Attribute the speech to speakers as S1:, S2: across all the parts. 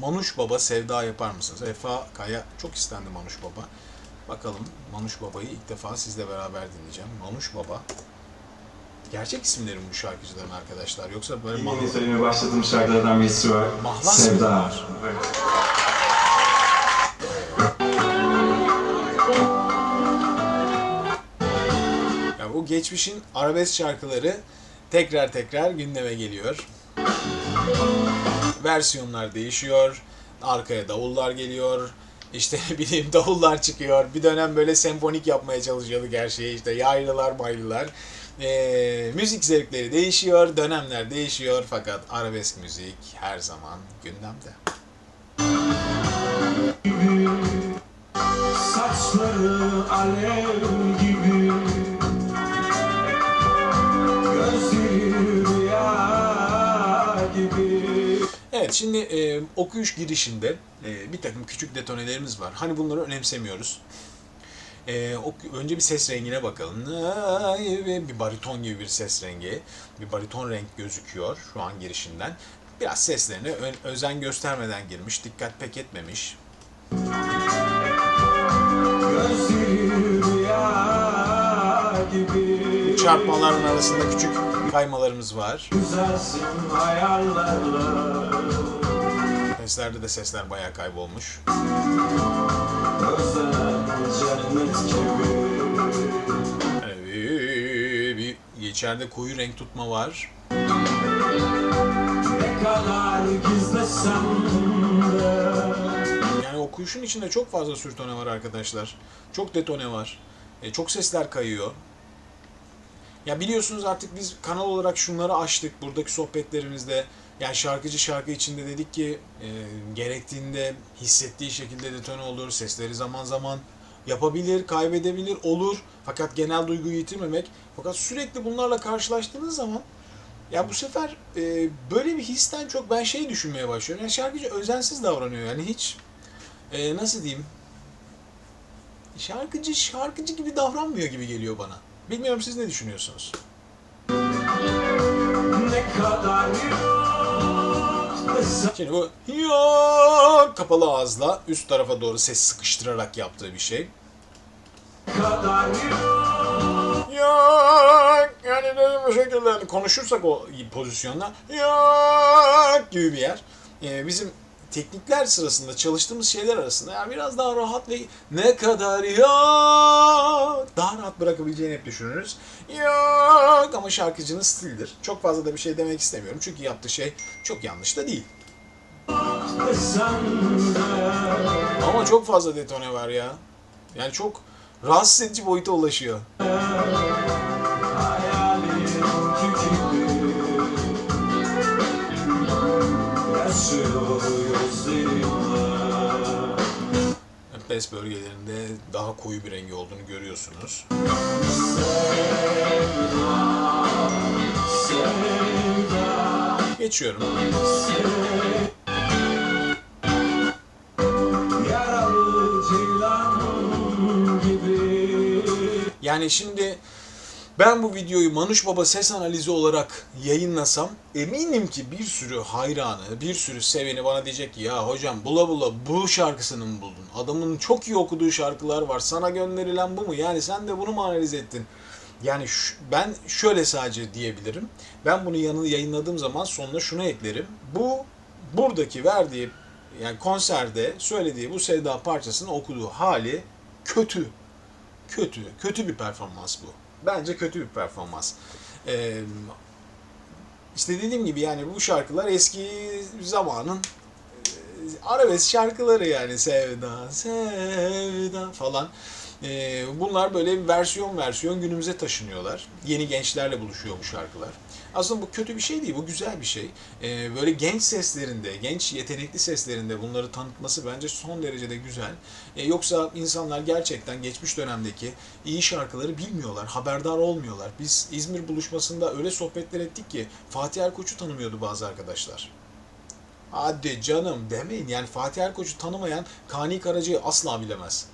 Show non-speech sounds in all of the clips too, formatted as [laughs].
S1: Manuş Baba sevda yapar mısınız? Vefa Kaya çok istendi Manuş Baba. Bakalım Manuş Baba'yı ilk defa sizle beraber dinleyeceğim. Manuş Baba. Gerçek isimlerim bu şarkıcıların arkadaşlar. Yoksa böyle
S2: Yeni
S1: mah-
S2: söylemeye başladığım şarkılardan birisi var.
S1: Mahlas
S2: Sevda.
S1: mı?
S2: Evet.
S1: Ya bu geçmişin arabesk şarkıları tekrar tekrar gündeme geliyor. Versiyonlar değişiyor. Arkaya davullar geliyor. İşte [laughs] bileyim davullar çıkıyor. Bir dönem böyle senfonik yapmaya çalışıyorduk her şeyi. İşte yaylılar maylılar. Ee, müzik zevkleri değişiyor. Dönemler değişiyor. Fakat arabesk müzik her zaman gündemde.
S3: Saçları alev gibi
S1: Evet şimdi e, okuyuş girişinde e, bir takım küçük detonelerimiz var. Hani bunları önemsemiyoruz. E, ok- önce bir ses rengine bakalım. Bir bariton gibi bir ses rengi. Bir bariton renk gözüküyor şu an girişinden. Biraz seslerine özen göstermeden girmiş. Dikkat pek etmemiş.
S3: Gözleri
S1: Çarpmaların arasında küçük kaymalarımız var. Seslerde de sesler bayağı kaybolmuş.
S3: Gibi
S1: Yani bir, içeride koyu renk tutma var. Yani okuyuşun içinde çok fazla sürtone var arkadaşlar. Çok detone var. E, çok sesler kayıyor. Ya biliyorsunuz artık biz kanal olarak şunları açtık buradaki sohbetlerimizde. Yani şarkıcı şarkı içinde dedik ki e, gerektiğinde hissettiği şekilde detone olur. Sesleri zaman zaman yapabilir, kaybedebilir, olur. Fakat genel duyguyu yitirmemek. Fakat sürekli bunlarla karşılaştığınız zaman ya bu sefer e, böyle bir histen çok ben şey düşünmeye başlıyorum. Yani şarkıcı özensiz davranıyor. Yani hiç e, nasıl diyeyim? Şarkıcı şarkıcı gibi davranmıyor gibi geliyor bana. Bilmiyorum siz ne düşünüyorsunuz?
S3: Ne kadar
S1: Şimdi bu kapalı ağızla üst tarafa doğru ses sıkıştırarak yaptığı bir şey.
S3: yok
S1: yani de bu şekilde hani konuşursak o pozisyonda yok gibi bir yer. Ee, bizim teknikler sırasında çalıştığımız şeyler arasında yani biraz daha rahat ve ne kadar yok daha rahat bırakabileceğini hep düşünürüz. Yok ama şarkıcının stilidir. Çok fazla da bir şey demek istemiyorum çünkü yaptığı şey çok yanlış da değil. Ama çok fazla detone var ya. Yani çok rahatsız edici boyuta ulaşıyor. Bes bölgelerinde daha koyu bir rengi olduğunu görüyorsunuz. Geçiyorum. Yani şimdi ben bu videoyu Manuş Baba ses analizi olarak yayınlasam eminim ki bir sürü hayranı, bir sürü seveni bana diyecek ki ya hocam bula bula bu şarkısını mı buldun? Adamın çok iyi okuduğu şarkılar var. Sana gönderilen bu mu? Yani sen de bunu mu analiz ettin? Yani ben şöyle sadece diyebilirim. Ben bunu yanı yayınladığım zaman sonuna şunu eklerim. Bu buradaki verdiği yani konserde söylediği bu Sevda parçasını okuduğu hali kötü kötü, kötü bir performans bu. Bence kötü bir performans. Ee, işte dediğim gibi yani bu şarkılar eski zamanın e, arabesk şarkıları yani sevda, sevda falan. Ee, bunlar böyle versiyon versiyon günümüze taşınıyorlar. Yeni gençlerle buluşuyor bu şarkılar. Aslında bu kötü bir şey değil, bu güzel bir şey. Ee, böyle genç seslerinde, genç yetenekli seslerinde bunları tanıtması bence son derecede güzel. E, yoksa insanlar gerçekten geçmiş dönemdeki iyi şarkıları bilmiyorlar, haberdar olmuyorlar. Biz İzmir buluşmasında öyle sohbetler ettik ki Fatih Erkoç'u tanımıyordu bazı arkadaşlar. Hadi canım demeyin. Yani Fatih Erkoç'u tanımayan Kani Karaca'yı asla bilemez.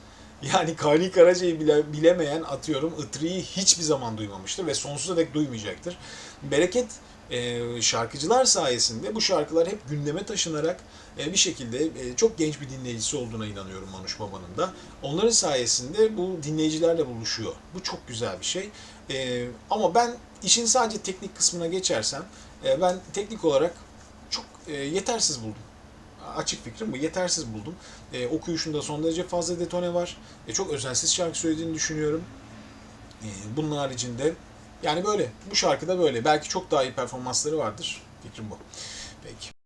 S1: Yani Kani Karaca'yı bile, bilemeyen atıyorum Itri'yi hiçbir zaman duymamıştır ve sonsuza dek duymayacaktır. Bereket e, şarkıcılar sayesinde bu şarkılar hep gündeme taşınarak e, bir şekilde e, çok genç bir dinleyicisi olduğuna inanıyorum Manuş Baba'nın da. Onların sayesinde bu dinleyicilerle buluşuyor. Bu çok güzel bir şey. E, ama ben işin sadece teknik kısmına geçersem e, ben teknik olarak çok e, yetersiz buldum. Açık fikrim bu. Yetersiz buldum. E, okuyuşunda son derece fazla detone var. E, çok özensiz şarkı söylediğini düşünüyorum. E, bunun haricinde yani böyle. Bu şarkıda böyle. Belki çok daha iyi performansları vardır. Fikrim bu. Peki.